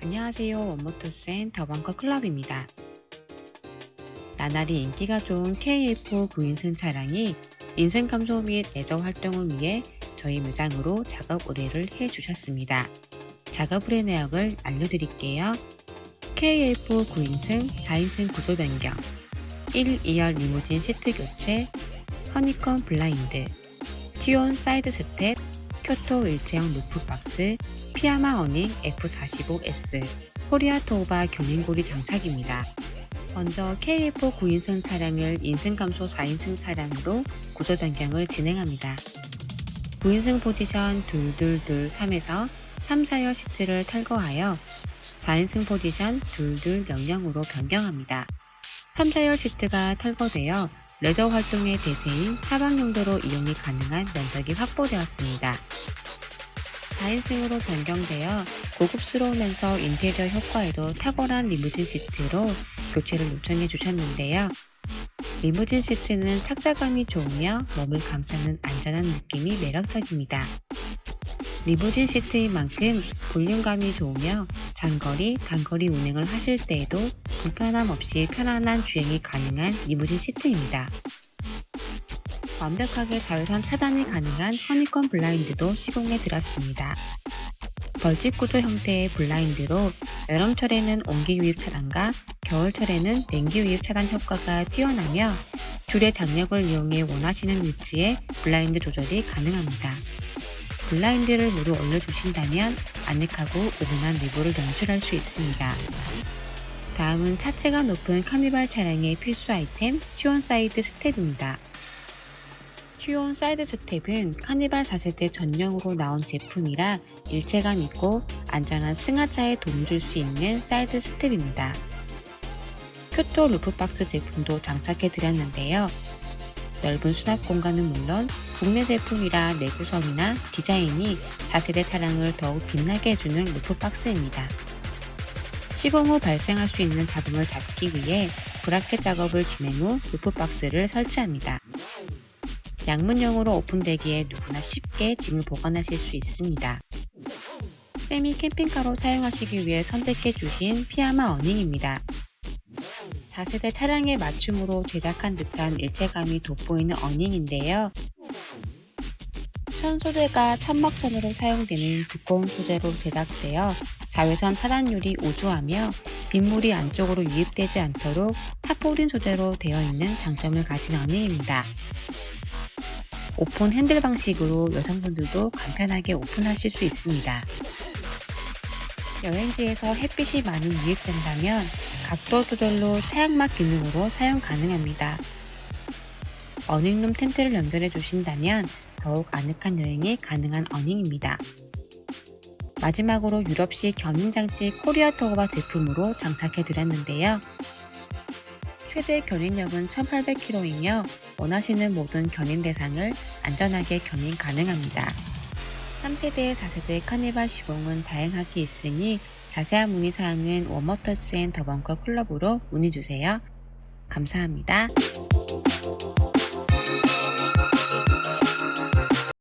안녕하세요. 원모터스앤 더벙커 클럽입니다. 나날이 인기가 좋은 KF 9인승 차량이 인생 감소 및 레저 활동을 위해 저희 매장으로 작업 의뢰를 해 주셨습니다. 작업 의뢰 내역을 알려드릴게요. KF 9인승 4인승 구조 변경 1, 2열 리무진 시트 교체 허니컴 블라인드 튀온 사이드 스텝 쿄토 일체형 루프 박스 피아마 어닝 F45S 코리아 토우바 견인고리 장착입니다. 먼저 KF 9인승 차량을 인승 감소 4인승 차량으로 구조 변경을 진행합니다. 9인승 포지션 222 3에서 3, 4열 시트를 탈거하여 4인승 포지션 22 00으로 변경합니다. 3, 4열 시트가 탈거되어 레저 활동의 대세인 차박 용도로 이용이 가능한 면적이 확보되었습니다. 4인승으로 변경되어 고급스러우면서 인테리어 효과에도 탁월한 리무진 시트로 교체를 요청해 주셨는데요. 리무진 시트는 착자감이 좋으며 몸을 감싸는 안전한 느낌이 매력적입니다. 리무진 시트인 만큼 볼륨감이 좋으며 장거리, 단거리 운행을 하실 때에도 불편함 없이 편안한 주행이 가능한 리무진 시트입니다. 완벽하게 자외선 차단이 가능한 허니컴 블라인드도 시공해 드렸습니다. 벌집 구조 형태의 블라인드로 여름철에는 온기 유입 차단과 겨울철에는 냉기 유입 차단 효과가 뛰어나며 줄의 장력을 이용해 원하시는 위치에 블라인드 조절이 가능합니다. 블라인드를 모두 올려주신다면 아늑하고 은은한 내부를 연출할 수 있습니다. 다음은 차체가 높은 카니발 차량의 필수 아이템 튜온 사이드 스텝입니다. 튜온 사이드 스텝은 카니발 4세대 전용으로 나온 제품이라 일체감 있고 안전한 승하차에 도움 줄 수 있는 사이드 스텝입니다. 큐토 루프박스 제품도 장착해 드렸는데요. 넓은 수납 공간은 물론 국내 제품이라 내구성이나 디자인이 4세대 차량을 더욱 빛나게 해주는 루프박스입니다. 시공 후 발생할 수 있는 잡음을 잡기 위해 브라켓 작업을 진행 후 루프박스를 설치합니다. 양문형으로 오픈되기에 누구나 쉽게 짐을 보관하실 수 있습니다. 세미 캠핑카로 사용하시기 위해 선택해 주신 피아마 어닝입니다. 4세대 차량에 맞춤으로 제작한 듯한 일체감이 돋보이는 어닝인데요. 천 소재가 천막천으로 사용되는 두꺼운 소재로 제작되어 자외선 차단율이 우수하며 빗물이 안쪽으로 유입되지 않도록 타포린 소재로 되어 있는 장점을 가진 어닝입니다. 오픈 핸들 방식으로 여성분들도 간편하게 오픈하실 수 있습니다. 여행지에서 햇빛이 많이 유입된다면 각도 조절로 차양막 기능으로 사용 가능합니다. 어닝룸 텐트를 연결해 주신다면 더욱 아늑한 여행이 가능한 어닝입니다. 마지막으로 유럽식 견인장치 코리아 토어바 제품으로 장착해 드렸는데요. 최대 견인력은 1800kg이며 원하시는 모든 견인 대상을 안전하게 견인 가능합니다. 3세대, 4세대 카니발 시공은 다양하게 있으니 자세한 문의 사항은 워머터스 앤 더벙커 클럽으로 문의 주세요. 감사합니다.